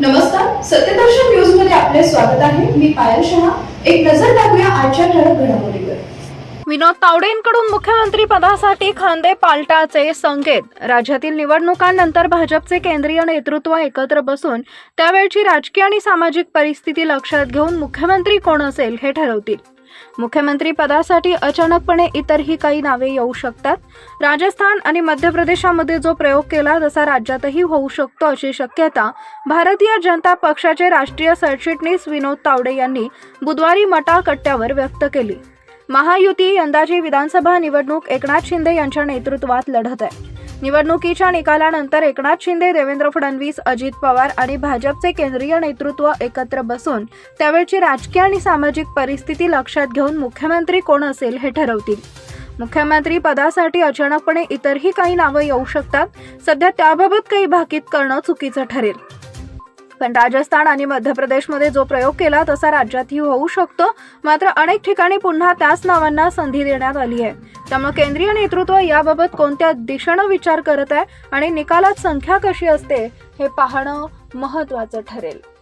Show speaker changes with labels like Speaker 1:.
Speaker 1: नमस्कार सत्यदर्शन न्यूजमध्ये आपले स्वागत आहे. मी पायल शहा. एक नजर टाकूया आजच्या ठळक घडामोडीवर.
Speaker 2: विनोद तावडेंकडून मुख्यमंत्री पदासाठी खांदे पालटाचे संकेत. राज्यातील निवडणुकांनंतर भाजपचे केंद्रीय नेतृत्व एकत्र बसून त्यावेळची राजकीय आणि सामाजिक परिस्थिती लक्षात घेऊन मुख्यमंत्री कोण असेल हे ठरवतील. मुख्यमंत्री पदासाठी अचानकपणे इतरही काही नावे येऊ शकतात. राजस्थान आणि मध्य प्रदेशामध्ये जो प्रयोग केला तसा राज्यातही होऊ शकतो अशी शक्यता भारतीय जनता पक्षाचे राष्ट्रीय सरचिटणीस विनोद तावडे यांनी बुधवारी मटाकट्ट्यावर व्यक्त केली. महायुती यंदाची विधानसभा निवडणूक एकनाथ शिंदे यांच्या नेतृत्वात लढत आहे. निवडणुकीच्या निकालानंतर एकनाथ शिंदे देवेंद्र फडणवीस अजित पवार आणि भाजपचे केंद्रीय नेतृत्व एकत्र बसून त्यावेळची राजकीय आणि सामाजिक परिस्थिती लक्षात घेऊन मुख्यमंत्री कोण असेल हे ठरवतील. मुख्यमंत्री पदासाठी अचानकपणे इतरही काही नावं येऊ शकतात. सध्या त्याबाबत काही भाकीत करणं चुकीचं ठरेल. पण राजस्थान आणि मध्य प्रदेशमध्ये जो प्रयोग केला तसा राज्यातही होऊ शकतो. मात्र अनेक ठिकाणी पुन्हा त्याच नावांना संधी देण्यात आली आहे. त्यामुळे केंद्रीय नेतृत्व याबाबत कोणत्या दिशेनं विचार करत आहे आणि निकालात संख्या कशी असते हे पाहणं महत्वाचं ठरेल.